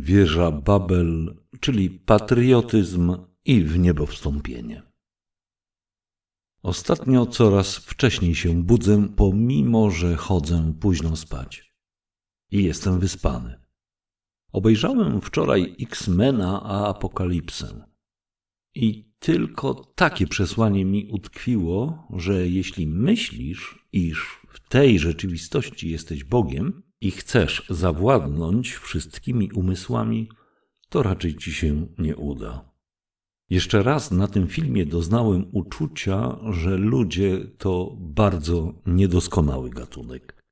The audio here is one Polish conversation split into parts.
Wieża Babel, czyli patriotyzm i w niebo wstąpienie. Ostatnio coraz wcześniej się budzę, pomimo że chodzę późno spać. I jestem wyspany. Obejrzałem wczoraj X-Mena a Apokalipsę. I tylko takie przesłanie mi utkwiło, że jeśli myślisz, iż w tej rzeczywistości jesteś Bogiem i chcesz zawładnąć wszystkimi umysłami, to raczej ci się nie uda. Jeszcze raz na tym filmie doznałem uczucia, że ludzie to bardzo niedoskonały gatunek,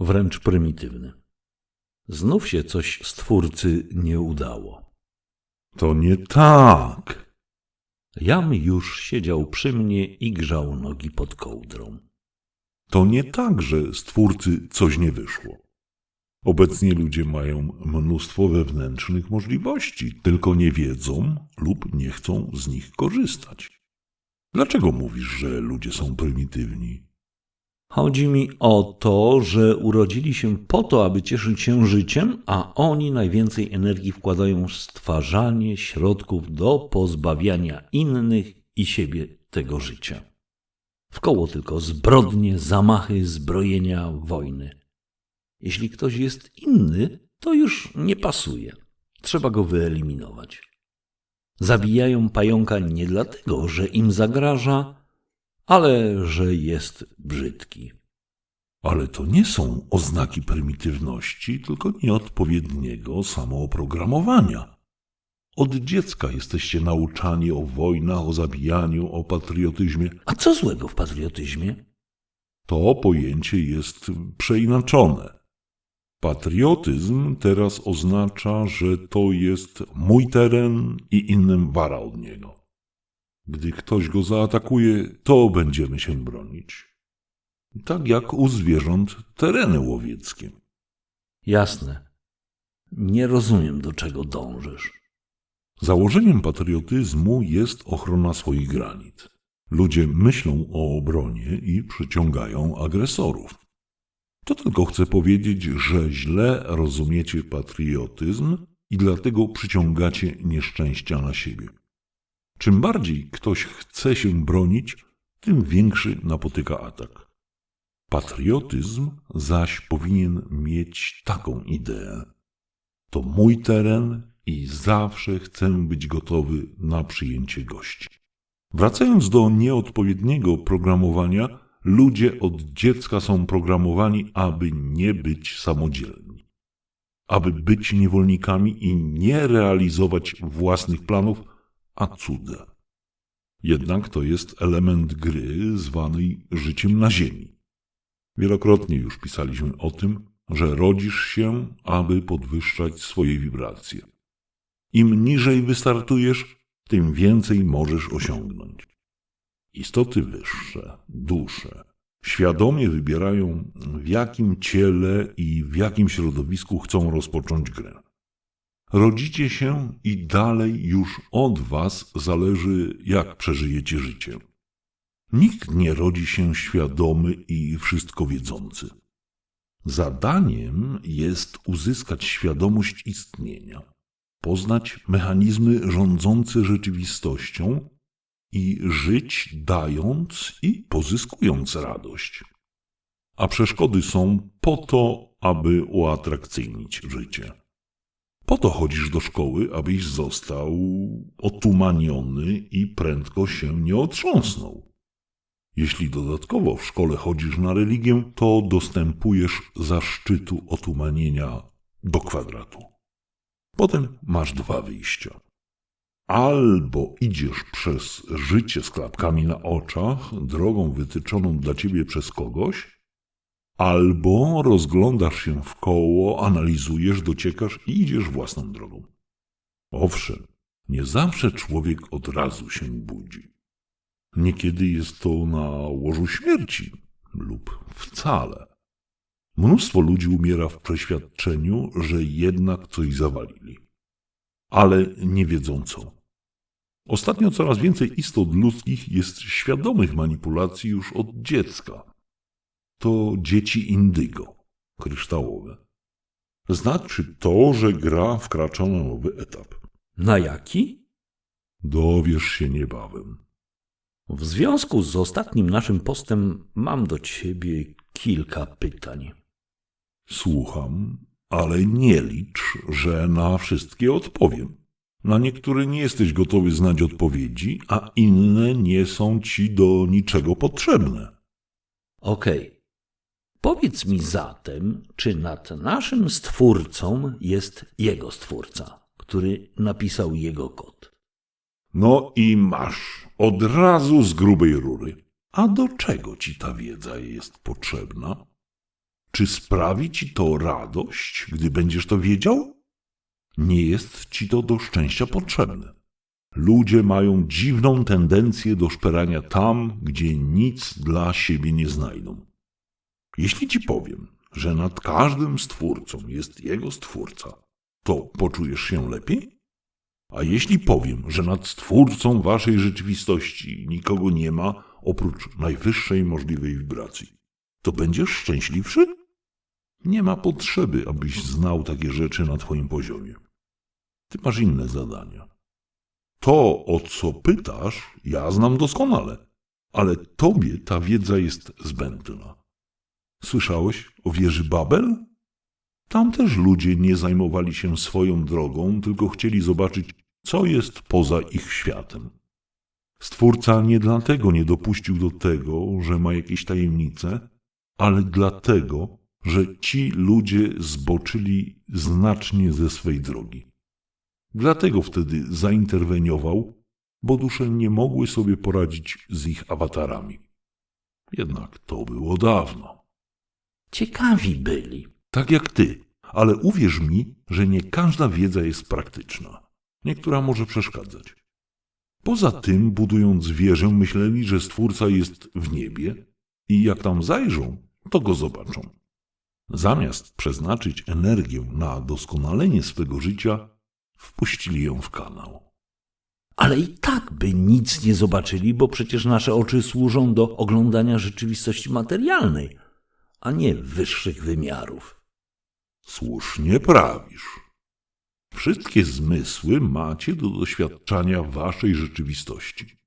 wręcz prymitywny. Znów się coś stwórcy nie udało. To nie tak. Jam już siedział przy mnie i grzał nogi pod kołdrą. To nie tak, że stwórcy coś nie wyszło. Obecnie ludzie mają mnóstwo wewnętrznych możliwości, tylko nie wiedzą lub nie chcą z nich korzystać. Dlaczego mówisz, że ludzie są prymitywni? Chodzi mi o to, że urodzili się po to, aby cieszyć się życiem, a oni najwięcej energii wkładają w stwarzanie środków do pozbawiania innych i siebie tego życia. W koło tylko zbrodnie, zamachy, zbrojenia, wojny. Jeśli ktoś jest inny, to już nie pasuje. Trzeba go wyeliminować. Zabijają pająka nie dlatego, że im zagraża, ale że jest brzydki. Ale to nie są oznaki prymitywności, tylko nieodpowiedniego samooprogramowania. Od dziecka jesteście nauczani o wojnach, o zabijaniu, o patriotyzmie. A co złego w patriotyzmie? To pojęcie jest przeinaczone. Patriotyzm teraz oznacza, że to jest mój teren i innym wara od niego. Gdy ktoś go zaatakuje, to będziemy się bronić. Tak jak u zwierząt tereny łowieckie. Jasne. Nie rozumiem, do czego dążysz. Założeniem patriotyzmu jest ochrona swoich granic. Ludzie myślą o obronie i przyciągają agresorów. To tylko chcę powiedzieć, że źle rozumiecie patriotyzm i dlatego przyciągacie nieszczęścia na siebie. Czym bardziej ktoś chce się bronić, tym większy napotyka atak. Patriotyzm zaś powinien mieć taką ideę. To mój teren i zawsze chcę być gotowy na przyjęcie gości. Wracając do nieodpowiedniego programowania, ludzie od dziecka są programowani, aby nie być samodzielni, aby być niewolnikami i nie realizować własnych planów, a cudze. Jednak to jest element gry zwanej życiem na ziemi. Wielokrotnie już pisaliśmy o tym, że rodzisz się, aby podwyższać swoje wibracje. Im niżej wystartujesz, tym więcej możesz osiągnąć. Istoty wyższe, dusze, świadomie wybierają, w jakim ciele i w jakim środowisku chcą rozpocząć grę. Rodzicie się i dalej już od was zależy, jak przeżyjecie życie. Nikt nie rodzi się świadomy i wszystko wiedzący. Zadaniem jest uzyskać świadomość istnienia, poznać mechanizmy rządzące rzeczywistością i żyć dając i pozyskując radość. A przeszkody są po to, aby uatrakcyjnić życie. Po to chodzisz do szkoły, abyś został otumaniony i prędko się nie otrząsnął. Jeśli dodatkowo w szkole chodzisz na religię, to dostępujesz zaszczytu otumanienia do kwadratu. Potem masz dwa wyjścia. Albo idziesz przez życie z klapkami na oczach, drogą wytyczoną dla ciebie przez kogoś, albo rozglądasz się w koło, analizujesz, dociekasz i idziesz własną drogą. Owszem, nie zawsze człowiek od razu się budzi. Niekiedy jest to na łożu śmierci lub wcale. Mnóstwo ludzi umiera w przeświadczeniu, że jednak coś zawalili, ale nie wiedzą co. Ostatnio coraz więcej istot ludzkich jest świadomych manipulacji już od dziecka. To dzieci indygo, kryształowe. Znaczy to, że gra wkracza na nowy etap. Na jaki? Dowiesz się niebawem. W związku z ostatnim naszym postem mam do ciebie kilka pytań. Słucham, ale nie licz, że na wszystkie odpowiem. Na niektóre nie jesteś gotowy znać odpowiedzi, a inne nie są ci do niczego potrzebne. Okej. Powiedz mi zatem, czy nad naszym stwórcą jest jego stwórca, który napisał jego kod? No i masz, od razu z grubej rury. A do czego ci ta wiedza jest potrzebna? Czy sprawi ci to radość, gdy będziesz to wiedział? Nie jest ci to do szczęścia potrzebne. Ludzie mają dziwną tendencję do szperania tam, gdzie nic dla siebie nie znajdą. Jeśli ci powiem, że nad każdym stwórcą jest jego stwórca, to poczujesz się lepiej? A jeśli powiem, że nad stwórcą waszej rzeczywistości nikogo nie ma oprócz najwyższej możliwej wibracji, to będziesz szczęśliwszy? Nie ma potrzeby, abyś znał takie rzeczy na twoim poziomie. Ty masz inne zadania. To, o co pytasz, ja znam doskonale, ale tobie ta wiedza jest zbędna. Słyszałeś o wieży Babel? Tam też ludzie nie zajmowali się swoją drogą, tylko chcieli zobaczyć, co jest poza ich światem. Stwórca nie dlatego nie dopuścił do tego, że ma jakieś tajemnice, ale dlatego, że ci ludzie zboczyli znacznie ze swej drogi. Dlatego wtedy zainterweniował, bo dusze nie mogły sobie poradzić z ich awatarami. Jednak to było dawno. Ciekawi byli. Tak jak ty, ale uwierz mi, że nie każda wiedza jest praktyczna. Niektóra może przeszkadzać. Poza tym, budując wieżę, myśleli, że Stwórca jest w niebie i jak tam zajrzą, to go zobaczą. Zamiast przeznaczyć energię na doskonalenie swego życia, wpuścili ją w kanał. Ale i tak by nic nie zobaczyli, bo przecież nasze oczy służą do oglądania rzeczywistości materialnej, a nie wyższych wymiarów. Słusznie prawisz. Wszystkie zmysły macie do doświadczania waszej rzeczywistości.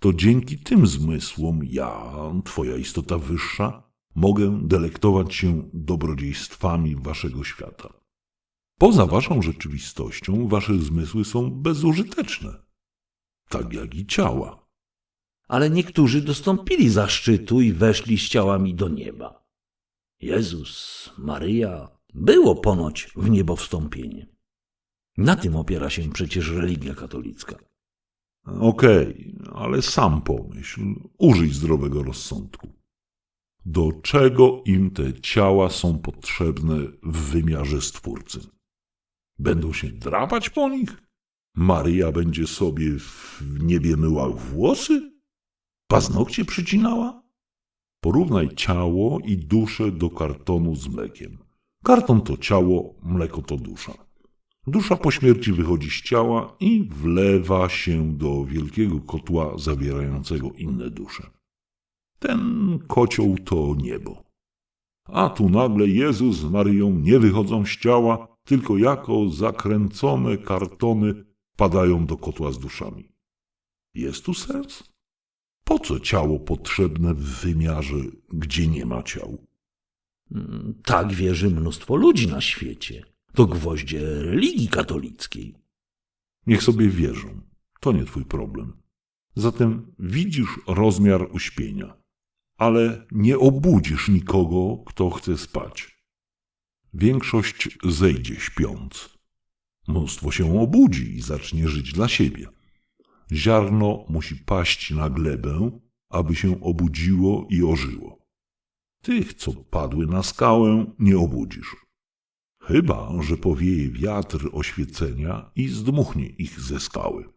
To dzięki tym zmysłom ja, twoja istota wyższa, mogę delektować się dobrodziejstwami waszego świata. Poza waszą rzeczywistością wasze zmysły są bezużyteczne, tak jak i ciała. Ale niektórzy dostąpili zaszczytu i weszli z ciałami do nieba. Jezus, Maryja, było ponoć w niebo wstąpienie. Na tym opiera się przecież religia katolicka. Okej, ale sam pomyśl, użyj zdrowego rozsądku. Do czego im te ciała są potrzebne w wymiarze Stwórcy? Będą się drapać po nich? Maryja będzie sobie w niebie myła włosy? Paznokcie przycinała? Porównaj ciało i duszę do kartonu z mlekiem. Karton to ciało, mleko to dusza. Dusza po śmierci wychodzi z ciała i wlewa się do wielkiego kotła zawierającego inne dusze. Ten kocioł to niebo. A tu nagle Jezus z Maryją nie wychodzą z ciała, tylko jako zakręcone kartony padają do kotła z duszami. Jest tu sens? Po co ciało potrzebne w wymiarze, gdzie nie ma ciał? Mm, Tak wierzy mnóstwo ludzi na świecie. To gwoździe religii katolickiej. Niech sobie wierzą. To nie twój problem. Zatem widzisz rozmiar uśpienia, ale nie obudzisz nikogo, kto chce spać. Większość zejdzie śpiąc. Mnóstwo się obudzi i zacznie żyć dla siebie. Ziarno musi paść na glebę, aby się obudziło i ożyło. Tych, co padły na skałę, nie obudzisz. Chyba, że powieje wiatr oświecenia i zdmuchnie ich ze skały.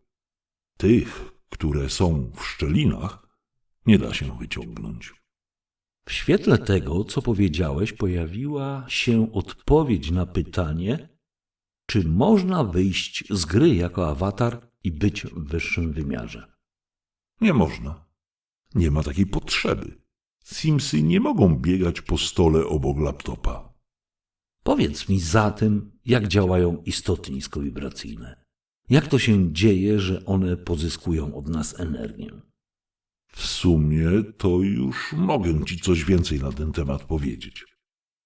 Tych, które są w szczelinach, nie da się wyciągnąć. W świetle tego, co powiedziałeś, pojawiła się odpowiedź na pytanie, czy można wyjść z gry jako awatar i być w wyższym wymiarze. Nie można. Nie ma takiej potrzeby. Simsy nie mogą biegać po stole obok laptopa. Powiedz mi zatem, jak działają istoty niskowibracyjne. Jak to się dzieje, że one pozyskują od nas energię? W sumie to już mogę ci coś więcej na ten temat powiedzieć.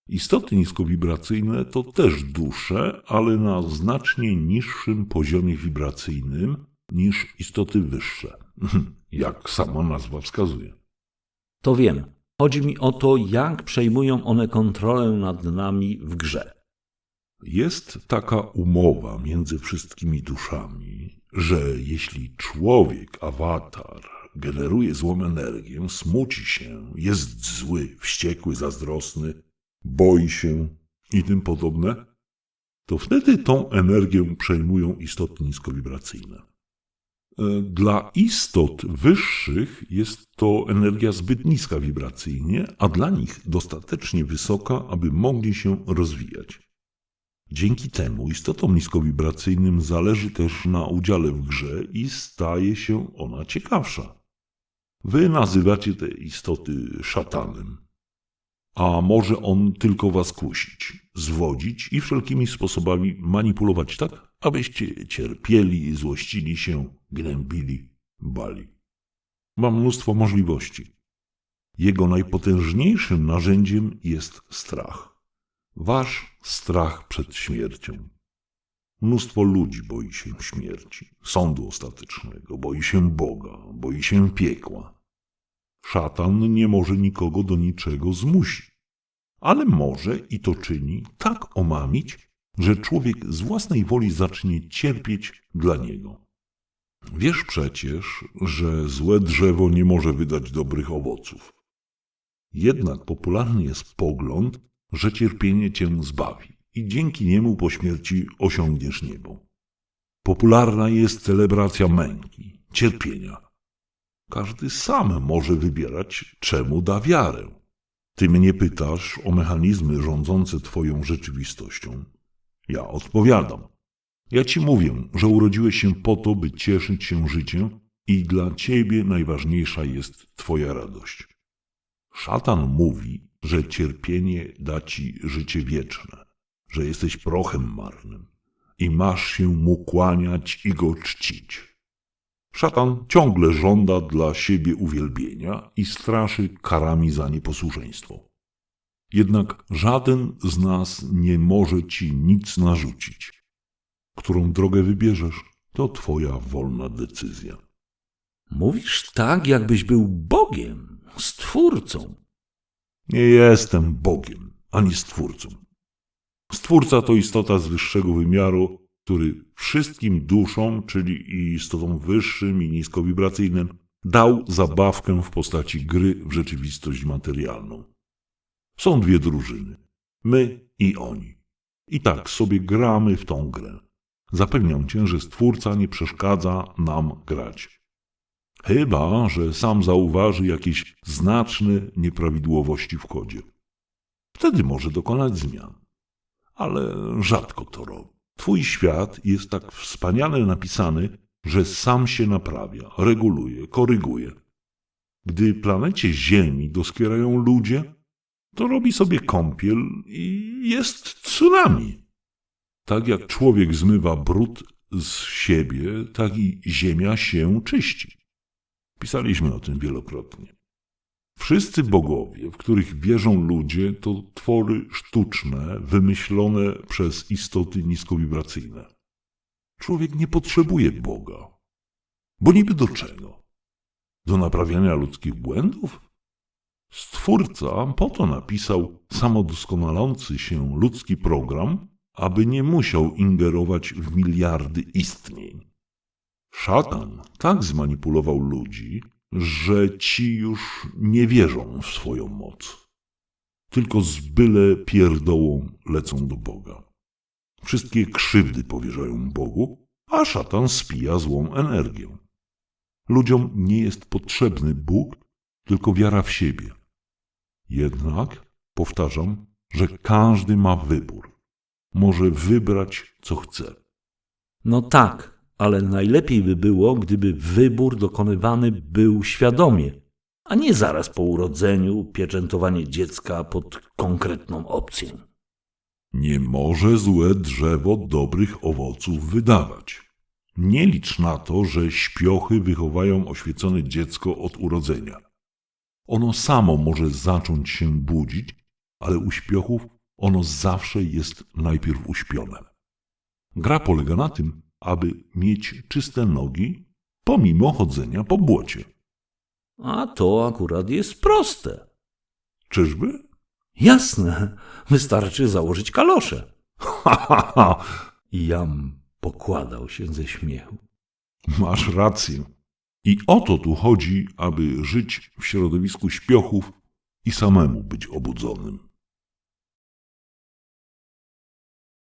Istoty niskowibracyjne to też dusze, ale na znacznie niższym poziomie wibracyjnym niż istoty wyższe, jak sama nazwa wskazuje. To wiem. Chodzi mi o to, jak przejmują one kontrolę nad nami w grze. Jest taka umowa między wszystkimi duszami, że jeśli człowiek, awatar, generuje złą energię, smuci się, jest zły, wściekły, zazdrosny, boi się i tym podobne, to wtedy tą energię przejmują istoty niskowibracyjne. E, Dla istot wyższych jest to energia zbyt niska wibracyjnie, a dla nich dostatecznie wysoka, aby mogli się rozwijać. Dzięki temu istotom niskowibracyjnym zależy też na udziale w grze i staje się ona ciekawsza. Wy nazywacie te istoty szatanem. A może on tylko was kusić, zwodzić i wszelkimi sposobami manipulować tak, abyście cierpieli, złościli się, gnębili, bali. Ma mnóstwo możliwości. Jego najpotężniejszym narzędziem jest strach. Wasz strach przed śmiercią. Mnóstwo ludzi boi się śmierci, sądu ostatecznego, boi się Boga, boi się piekła. Szatan nie może nikogo do niczego zmusić, ale może i to czyni tak omamić, że człowiek z własnej woli zacznie cierpieć dla niego. Wiesz przecież, że złe drzewo nie może wydać dobrych owoców. Jednak popularny jest pogląd, że cierpienie cię zbawi i dzięki niemu po śmierci osiągniesz niebo. Popularna jest celebracja męki, cierpienia. Każdy sam może wybierać, czemu da wiarę. Ty mnie pytasz o mechanizmy rządzące Twoją rzeczywistością. Ja odpowiadam. Ja Ci mówię, że urodziłeś się po to, by cieszyć się życiem i dla Ciebie najważniejsza jest Twoja radość. Szatan mówi, że cierpienie da Ci życie wieczne, że jesteś prochem marnym i masz się mu kłaniać i go czcić. Szatan ciągle żąda dla siebie uwielbienia i straszy karami za nieposłuszeństwo. Jednak żaden z nas nie może ci nic narzucić. Którą drogę wybierzesz, to twoja wolna decyzja. Mówisz tak, jakbyś był Bogiem, stwórcą. Nie jestem Bogiem ani Stwórcą. Stwórca to istota z wyższego wymiaru, który wszystkim duszom, czyli i istotom wyższym i niskowibracyjnym, dał zabawkę w postaci gry w rzeczywistość materialną. Są dwie drużyny. My i oni. I tak sobie gramy w tą grę. Zapewniam cię, że Stwórca nie przeszkadza nam grać. Chyba, że sam zauważy jakieś znaczne nieprawidłowości w kodzie. Wtedy może dokonać zmian. Ale rzadko to robi. Twój świat jest tak wspaniale napisany, że sam się naprawia, reguluje, koryguje. Gdy planecie Ziemi doskwierają ludzie, to robi sobie kąpiel i jest tsunami. Tak jak człowiek zmywa brud z siebie, tak i Ziemia się czyści. Pisaliśmy o tym wielokrotnie. Wszyscy bogowie, w których wierzą ludzie, to twory sztuczne, wymyślone przez istoty niskowibracyjne. Człowiek nie potrzebuje Boga. Bo niby do czego? Do naprawiania ludzkich błędów? Stwórca po to napisał samodoskonalący się ludzki program, aby nie musiał ingerować w miliardy istnień. Szatan tak zmanipulował ludzi, że ci już nie wierzą w swoją moc. Tylko z byle pierdołą lecą do Boga. Wszystkie krzywdy powierzają Bogu, a szatan spija złą energię. Ludziom nie jest potrzebny Bóg, tylko wiara w siebie. Jednak, powtarzam, że każdy ma wybór. Może wybrać, co chce. No tak, ale najlepiej by było, gdyby wybór dokonywany był świadomie, a nie zaraz po urodzeniu pieczętowanie dziecka pod konkretną opcję. Nie może złe drzewo dobrych owoców wydawać. Nie licz na to, że śpiochy wychowają oświecone dziecko od urodzenia. Ono samo może zacząć się budzić, ale u śpiochów ono zawsze jest najpierw uśpione. Gra polega na tym, aby mieć czyste nogi pomimo chodzenia po błocie. A to akurat jest proste. Czyżby? Jasne, wystarczy założyć kalosze. Ha, ha, ha! Jam pokładał się ze śmiechu. Masz rację. I o to tu chodzi, aby żyć w środowisku śpiochów i samemu być obudzonym.